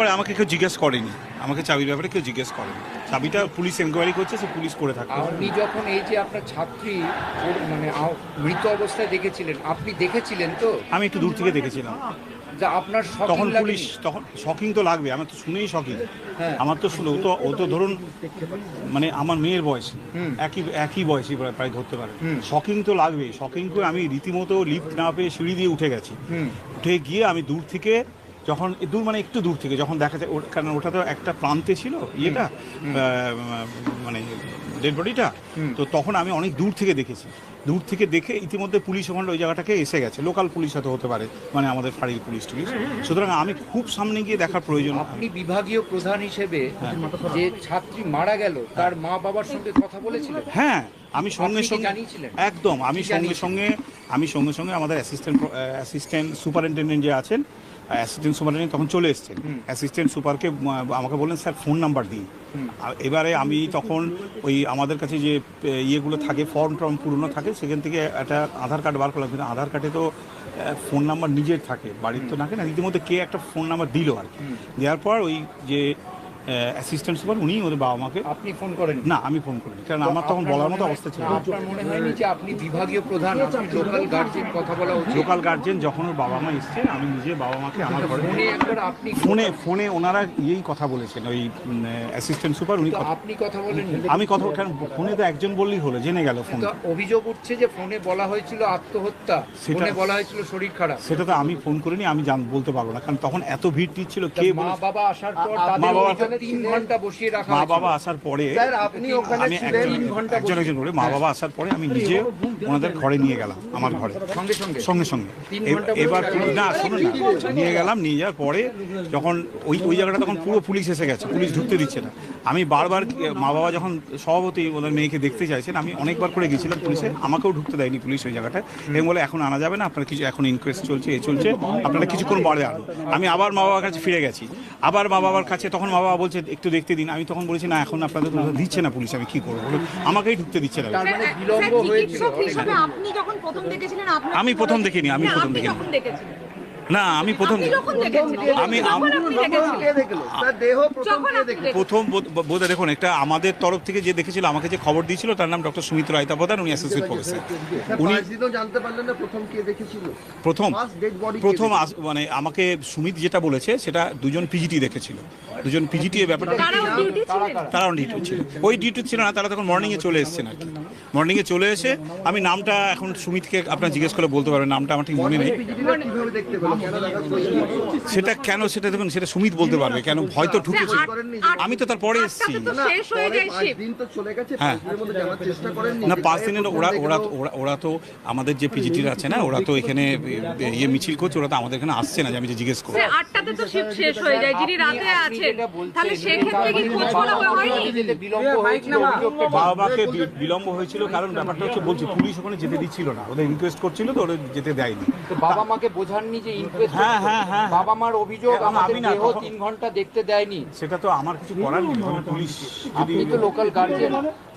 ব্যাপারে আমাকে কেউ জিজ্ঞেস করেনি। আমাকে চাবির ব্যাপারে কেউ জিজ্ঞেস করেনি। চাবিটা পুলিশ এনকোয়ারি করছে সে পুলিশ করে থাকে আপনি যখন এই যে আপনার ছাত্রী ওর মানে আ- মৃত অবস্থায় দেখেছিলেন আপনি দেখেছিলেন তো? আমি একটু দূর থেকে দেখেছিলাম। যা আপনার তখন পুলিশ তখন শকিং তো লাগবে আমার তো শুনেই শকিং। হ্যাঁ। আমার তো শুনে ও তো ও তো ধরুন মানে আমার মেয়ের বয়স। একই একই বয়সী প্রায় প্রায় ধরতে পারে। শকিং তো লাগবে। শকিং করে আমি রীতিমতো লিফট না পেয়ে সিঁড়ি দিয়ে উঠে গেছি। উঠে গিয়ে আমি দূর থেকে যখন দূর মানে একটু দূর থেকে যখন দেখা যায় কারণ ওটা তো একটা প্রান্তে ছিল ইয়েটা মানে ডেড বডিটা তো তখন আমি অনেক দূর থেকে দেখেছি। দূর থেকে দেখে ইতিমধ্যে পুলিশ ওখানে ওই জায়গাটাকে এসে গেছে। লোকাল পুলিশ হয়তো হতে পারে মানে আমাদের ফাঁড়ির পুলিশ টুলিশ। সুতরাং আমি খুব সামনে গিয়ে দেখার প্রয়োজন আপনি বিভাগীয় প্রধান হিসেবে হ্যাঁ। যে ছাত্রী মারা গেল তার মা বাবার সঙ্গে কথা বলেছিলেন? হ্যাঁ আমি সঙ্গে সঙ্গে একদম আমি সঙ্গে সঙ্গে আমি সঙ্গে সঙ্গে আমাদের অ্যাসিস্ট্যান্ট অ্যাসিস্ট্যান্ট সুপারিনটেন্ডেন্ট যে আছেন অ্যাসিস্ট্যান্ট সুপারিনটেন্ডেন্ট তখন চলে এসছেন। অ্যাসিস্ট্যান্ট সুপারকে আমাকে বললেন স্যার ফোন নাম্বার দিন। এবারে আমি তখন ওই আমাদের কাছে যে ইয়েগুলো থাকে ফর্ম টর্ম পুরনো থাকে সেখান থেকে একটা আধার কার্ড বার করলাম। কিন্তু আধার কার্ডে তো ফোন নাম্বার নিজের থাকে বাড়ির তো থাকে না। ইতিমধ্যে কে একটা ফোন নাম্বার দিল আর কি। দেওয়ার পর ওই যে অ্যাসিস্ট্যান্ট সুপার উনি ওদের বাবা মাকে। আপনি ফোন করেন না আমি ফোন করিনি কারণ আমার তখন বলার মতো অবস্থা ছিল। আপনার মনে হয়নি যে আপনি বিভাগীয় প্রধান লোকাল গার্জেন কথা বলা উচিত। লোকাল গার্জেন যখন ওর বাবা মা এসছে আমি নিজে বাবা মাকে আমার ঘরে ফোনে একবার আপনি ফোনে ফোনে ওনারা ইয়েই কথা বলেছেন ওই অ্যাসিস্ট্যান্ট সুপার উনি আপনি কথা বলেন আমি কথা কারণ ফোনে তো একজন বললেই হলো জেনে গেল ফোন। অভিযোগ উঠছে যে ফোনে বলা হয়েছিল আত্মহত্যা সেটা- ফোনে বলা হয়েছিল শরীর খারাপ। সেটা তো আমি ফোন করিনি আমি জান বলতে পারব না কারণ তখন এত ভিড় ছিল কে মা বাবা আসার পর তাদের তিন ঘণ্টা বসিয়ে রাখা মা বাবা আসার পরে আপনি ওখানে আমি একজন একজন একজন করে মা বাবা আসার পরে আমি নিজে ওনাদের ঘরে নিয়ে গেলাম আমার ঘরে। সঙ্গে সঙ্গে। এবার না শুনুন না নিয়ে গেলাম নিয়ে যাওয়ার পরে যখন ওই ওই জায়গাটা তখন পুরো পুলিশ এসে গেছে পুলিশ ঢুকতে দিচ্ছে না। আমি বারবার মা বাবা যখন সভাপতি ওদের মেয়েকে দেখতে চাইছেন আমি অনেকবার করে গেছিলাম পুলিশে আমাকেও ঢুকতে দেয়নি পুলিশ ওই জায়গাটায়। এবং বলে এখন আনা যাবে না আপনার কিছু এখন ইনকোয়েস্ট চলছে এ চলছে আপনারা কিছুক্ষণ বাড়ে আনুন আমি আবার মা বাবার কাছে ফিরে গেছি। আবার মা বাবার কাছে তখন মা বাবা বলছে একটু দেখতে দিন আমি তখন বলেছি না এখন আপনাদের দিচ্ছে না পুলিশ আমি কি করব আমাকেই ঢুকতে দিচ্ছে না মানে স্যার, বিলম্ব স্যার, হয়েছিল চিকিৎসক অনেক। হিসেবে আপনি যখন প্রথম দেখেছিলেন আপনার আমি প্রথম দেখিনি, আমি প্রথম দেখিনি। না আমি প্রথম আমি- প্রথম বোধ- বোধহয় দেখুন একটা আমাদের তরফ থেকে যে দেখেছিল আমাকে যে খবর দিয়েছিল তার নাম ডক্টর সুমিত্র রায়তা প্রধান উনি অ্যাসোসিয়েট প্রফেসর উনি জানতে পারলেন না প্রথম কে দেখেছিল। প্রথম প্রথম আস- মানে আমাকে সুমিত যেটা বলেছে সেটা দুজন পিজিটি দেখেছিল। দুজন পিজিটি এ ব্যাপারটা তারা ডিউটি ছিল। ওই ডিউটি ছিল না তারা তখন মর্নিংয়ে চলে এসেছেন আর কি। মর্নিংয়ে চলে এসে আমি নামটা এখন সুমিতকে আপনার জিজ্ঞেস করে বলতে পারবেন নামটা আমার ঠিক মনে নেই। সেটা কেন সেটা দেখুন সেটা সুমিত বলতে পারবে কেন হয়তো ঢুকেছে আমি তো তার পরে এসেছি না, শেষ হয়ে পরে যায় পাঁচ শিফট দিন তো চলে গেছে। দিনের মধ্যে জানার চেষ্টা করেননি না পাঁচ দিনের ওরা ওরা ওরা ওরা তো আমাদের যে পিজিটির আছে না ওরা তো এখানে ইয়ে মিছিল করছে ওরা তো আমাদের এখানে আসছে না যে আমি যে জিজ্ঞেস করব স্যার, আটটাতে তো শিফট শেষ হয়ে যায় যিনি রাতে আছেন। তাহলে সেক্ষেত্রে কি খোঁজ করা হয়নি? যেতে বিলম্ব হয়েছিল বাবা বিলম্ব হয়েছিল কারণ ব্যাপারটা হচ্ছে বলছি পুলিশ ওখানে যেতে দিচ্ছিল না। ওদের রিকোয়েস্ট করছিল তো ওদের যেতে দেয়নি। তো বাবা মাকে বোঝাননি যে হ্যাঁ, হ্যাঁ, হ্যাঁ। বাবা মার অভিযোগ আমাদের আমি না, দেহ তিন ঘণ্টা দেখতে দেয়নি। সেটা তো আমার কিছু করার নেই পুলিশ যদি তো লোকাল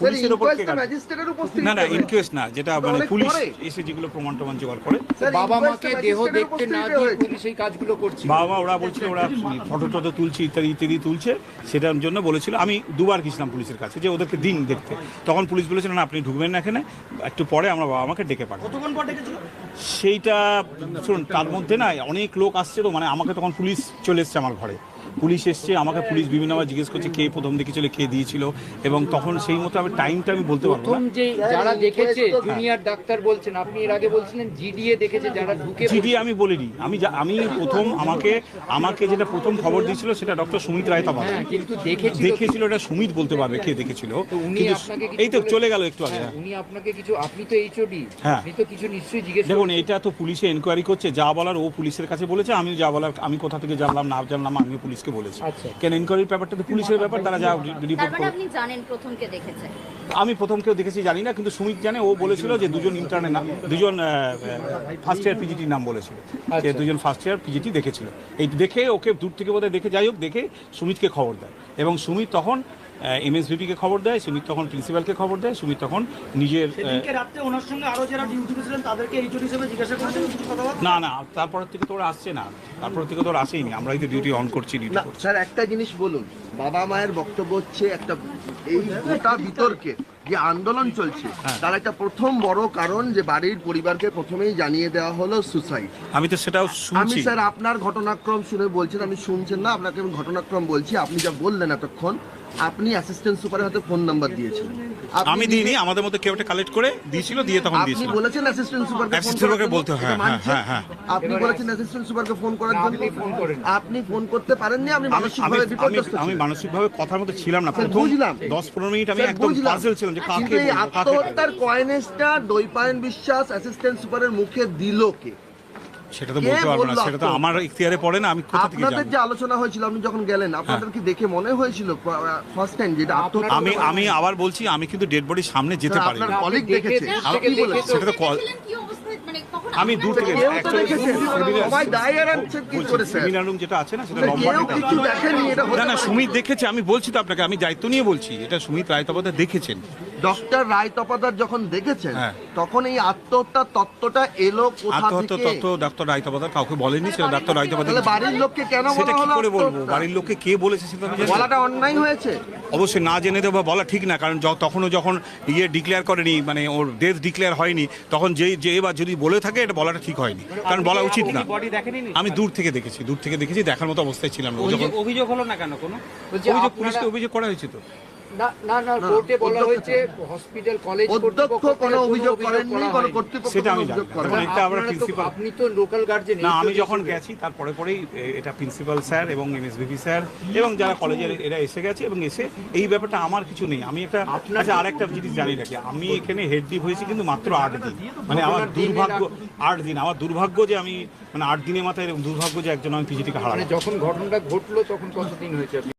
পুলিশের ওপর কে ম্যাজিস্ট্রেটের উপস্থিতি না না ইনকোয়েস্ট না যেটা মানে পুলিশ এসে যেগুলো প্রমাণ টমান জোগাড় করে। বাবা মাকে দেহ দেখতে না দিয়ে পুলিশ এই কাজগুলো করছিল বাবা মা ওরা বলছিল ওরা ফটো টটো তুলছে ইত্যাদি ইত্যাদি তুলছে সেটার জন্য বলেছিল আমি দুবার গেছিলাম পুলিশের কাছে যে ওদেরকে দিন দেখতে। তখন পুলিশ বলেছিল না আপনি ঢুকবেন না এখানে একটু পরে আমরা বাবা মাকে ডেকে পাঠাবো। সেইটা শুনুন তার মধ্যে না অনেক লোক আসছে তো মানে আমাকে তখন পুলিশ চলে এসছে আমার ঘরে। পুলিশ এসছে আমাকে পুলিশ বিভিন্নবার জিজ্ঞেস করছে কে প্রথম দেখেছিল কে দিয়েছিল এবং তখন সেই মতো আমি টাইমটা আমি বলতে পারব প্রথম না যে যারা দেখেছে জুনিয়র ডাক্তার বলছেন আপনি এর আগে বলছিলেন জিডিএ দেখেছে যারা ঢুকে জিডি আমি বলিনি। আমি আমি প্রথম আমাকে আমাকে যেটা প্রথম খবর দিয়েছিল সেটা ডক্টর সুমিত রায় তাবাল হ্যাঁ কিন্তু দেখেছিল দেখেছিল এটা সুমিত বলতে পারবে কে দেখেছিল। উনি আপনাকে এই তো চলে গেল একটু আগে হ্যাঁ, উনি আপনাকে কিছু আপনি তো এইচওডি হ্যাঁ। আপনি তো কিছু নিশ্চয়ই জিজ্ঞেস দেখুন এটা তো পুলিশে এনকোয়ারি করছে যা বলার ও পুলিশের কাছে বলেছে আমি যা বলার আমি কোথা থেকে জানলাম না জানলাম আমিও পুলিশকে বলেছি। আচ্ছা। কেন এনকোয়ারির ব্যাপারটা তো পুলিশের ব্যাপার তারা যা রিপোর্ট করে আপনি জানেন প্রথমকে দেখেছে আমি প্রথম কেউ দেখেছি জানি না কিন্তু সুমিত জানে ও বলেছিল যে দুজন ইন্টার্নের নাম দুজন ফার্স্ট ইয়ার পিজিটির নাম বলেছিল। যে আচ্ছা। দুজন ফার্স্ট ইয়ার পিজিটি দেখেছিল। এই দেখে ওকে দূর থেকে বোধহয় দেখে যাই হোক দেখে সুমিতকে খবর দেয়। এবং সুমিত তখন এমএসবিপিকে খবর দেয় সুমিত তখন প্রিন্সিপালকে খবর দেয় সুমিত তখন নিজের ওনার সঙ্গে আরও যারা ডিউটি ছিলেন তাদেরকে হিসেবে জিজ্ঞাসা করেছেন কিছু কথাবার্তা না না তারপর থেকে তো ওরা আসছে না। তারপর থেকে তো ওরা আসেইনি আমরাই তো ডিউটি অন করছি ডিউটি না করছি। স্যার একটা জিনিস বলুন বাবা মায়ের বক্তব্য হচ্ছে একটা এই গোটা বিতর্কে যে আন্দোলন চলছে হ্যাঁ। তার একটা প্রথম বড় কারণ যে বাড়ির পরিবারকে প্রথমেই জানিয়ে দেওয়া হলো সুসাইড আমি তো সেটাও আমি শুনছি স্যার আপনার ঘটনাক্রম শুনে বলছেন আমি শুনছেন না আপনাকে আমি ঘটনাক্রম বলছি আপনি যা বললেন এতক্ষণ আপনি অ্যাসিস্ট্যান্ট সুপারের হাতে ফোন নাম্বার দিয়েছেন আমি দিইনি আমাদের মধ্যে কেউ একটা কালেক্ট করে দিয়েছিল দিয়ে তখন দিয়েছিল আপনি বলেছেন অ্যাসিস্ট্যান্ট সুপারকে ফোন সুপারকে বলতে হয়, হ্যাঁ, হ্যাঁ, হ্যাঁ। আপনি বলেছেন অ্যাসিস্ট্যান্ট সুপারকে ফোন করার জন্য আপনি ফোন করেন। আপনি ফোন করতে পারেননি আপনি মানসিকভাবে বিপর্যস্ত আমি। মানসিকভাবে কথার মধ্যে ছিলাম না প্রথম বুঝলাম। দশ পনেরো মিনিট আমি একদম পাজল ছিলাম যে কাকে এই আত্মহত্যার কয়েনেসটা দৈপায়ন বিশ্বাস অ্যাসিস্ট্যান্ট সুপারের মুখে দিল কে? সেটা তো বলতে পারব না সেটা তো আমার ইখতিয়ারে পড়ে না আমি কোথা থেকে আপনাদের যে আলোচনা হয়েছিল আপনি যখন গেলেন আপনাদের কি দেখে মনে হয়েছিল ফার্স্ট টাইম যেটা আমি আমি আবার বলছি আমি কিন্তু ডেড বডির সামনে যেতে পারি আপনার কলিগ দেখেছে সেটা তো কল- আমি দূর থেকে সেমিনার রুম যেটা আছে না সেটা লম্বা হতে না না সুমিত দেখেছে আমি বলছি তো আপনাকে আমি দায়িত্ব নিয়ে বলছি এটা সুমিত রায় দেখেছেন। ডক্টর রায় তপাদার যখন দেখেছেন হ্যাঁ। তখন এই আত্মহত্যার তত্ত্বটা এলো কোথা আত্মহত্যা থেকে তত্ত্ব ডাক্তার রায় তপদা কাউকে বলেনি সেটা ডাক্তার রায় তপদা বাড়ির লোককে কেন বলা কি হলো করে বলব? বাড়ির লোককে কে বলেছে সেটা আমি বলাটা অন্যায় হয়েছে? অবশ্যই না জেনে দেবো বলা ঠিক না কারণ তখনও যখন ইয়ে ডিক্লেয়ার করেনি মানে ওর ডেথ ডিক্লেয়ার হয়নি তখন যেই যে এবার যদি বলে থাকে এটা বলাটা ঠিক হয়নি। কারণ বলা উচিত না। আমি দূর থেকে দেখেছি দূর থেকে দেখেছি দেখার মতো অবস্থায় ছিলাম অভিযোগ- অভিযোগ হলো না কেন কোনো? অভিযোগ পুলিশকে অভিযোগ করা হয়েছে তো। না না না কোর্টে বলা হয়েছে হসপিটাল কলেজ অধ্যক্ষ কোনো অভিযোগ করেননি কোনো কর্তৃপক্ষ সেটা আমি অভিযোগ জানি। না। করেনি এখন এটা আমরা আপনারা আপনি তো লোকাল গার্জেন না আমি যখন গেছি তারপরে পরেই এটা প্রিন্সিপাল স্যার এবং এমএসবিপি স্যার এবং যারা কলেজের এরা এসে গেছে এবং এসে এই ব্যাপারটা আমার কিছু নেই। আমি একটা আচ্ছা আরেকটা জিনিস জানি রাখি। আমি এখানে হেড ডিপ হয়েছি কিন্তু মাত্র আট দিন। মানে আমার দুর্ভাগ্য আট দিন। আমার দুর্ভাগ্য যে আমি মানে আট দিনের মাথায় এরকম দুর্ভাগ্য যে একজন আমি পিজিটিকে মানে হারালাম যখন ঘটনাটা ঘটলো তখন কতদিন হয়েছে?